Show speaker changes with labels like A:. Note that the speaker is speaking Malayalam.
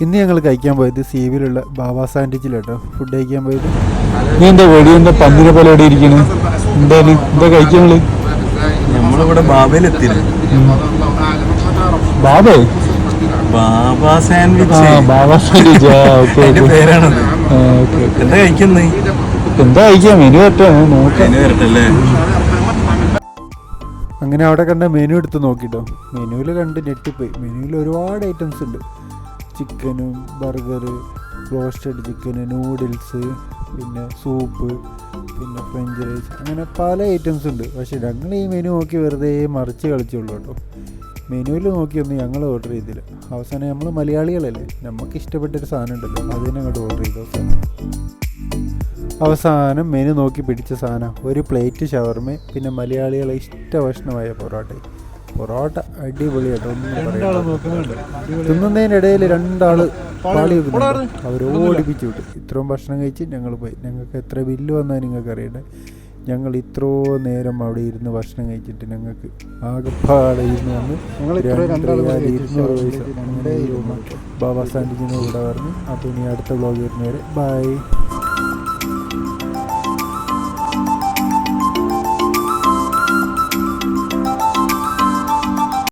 A: ഇന്ന് ഞങ്ങൾ കഴിക്കാൻ പോയത് സീവിലുള്ള ബാബാ സാൻഡ്വിച്ചിലാട്ടോ. ഫുഡ് കഴിക്കാൻ പോയത്.
B: നീ എന്താ വെടി എന്താ പന്തിനെ പോലെ എവിടെ ഇരിക്കണ്? എന്തായാലും എന്താ കഴിക്കാനുള്ളത്
C: നമ്മളിവിടെ ബാബയിലെത്തില്ല
B: ബാബേ?
C: Baba sandwich.
B: Baba sandwich. Okay
C: പേരാണത്. എന്താ കഴിക്കുന്നേ
B: എന്താ കഴിക്കാം മെനു പറ്റാ നോക്കാം.
C: അതിന് വരട്ടല്ലേ
A: അങ്ങനെ അവിടെ കണ്ട മെനു എടുത്ത് നോക്കിട്ടോ. മെനുവിൽ കണ്ട് ഞെട്ടിപ്പോയി. മെനുവിൽ ഒരുപാട് ഐറ്റംസ് ഉണ്ട്. ചിക്കനും ബർഗർ റോസ്റ്റഡ് ചിക്കന് നൂഡിൽസ് പിന്നെ സൂപ്പ് പിന്നെ ഫ്രഞ്ച് റൈസ് അങ്ങനെ പല ഐറ്റംസ് ഉണ്ട്. പക്ഷേ ഞങ്ങൾ ഈ മെനു നോക്കി വെറുതെ മറിച്ച് കളിച്ചുള്ളൂ കേട്ടോ. മെനുവിൽ നോക്കിയൊന്നും ഞങ്ങൾ ഓർഡർ ചെയ്തില്ല. അവസാനം നമ്മൾ മലയാളികളല്ലേ? നമുക്ക് ഇഷ്ടപ്പെട്ടൊരു സാധനം ഉണ്ടല്ലോ. അതിനെ അങ്ങോട്ട് ഓർഡർ ചെയ്തു. അവസാനം. അവസാനം മെനു നോക്കി പിടിച്ച സാധനം. ഒരു പ്ലേറ്റ് ഷവർമ പിന്നെ മലയാളികളെ ഇഷ്ട ഭക്ഷണമായ പൊറോട്ട. പൊറോട്ട അടിപൊളിയായിട്ട് ഒന്നും. തിന്നുന്നതിനിടയിൽ രണ്ടാൾ പാളി വെക്കുന്നുണ്ട് അവർ ഓടിപ്പിച്ചു വിട്ടു. ഇത്രയും ഭക്ഷണം കഴിച്ച് ഞങ്ങൾ പോയി. ഞങ്ങൾക്ക് എത്ര ബില്ല് വന്നാൽ നിങ്ങൾക്ക് അറിയണ്ടേ ഞങ്ങൾ ഇത്രോ നേരം അവിടെ ഇരുന്ന് ഭക്ഷണം കഴിച്ചിട്ട് ഞങ്ങൾക്ക് ആകെപ്പാടെ ഇരുന്ന് വന്ന് ഇരുന്നൂറ് പൈസ. ബാബാ സാൻഡിജിനോട് ഇവിടെ പറഞ്ഞു. അപ്പോൾ ഇനി അടുത്ത ബ്ലോഗ് വരുന്നവരെ ബൈ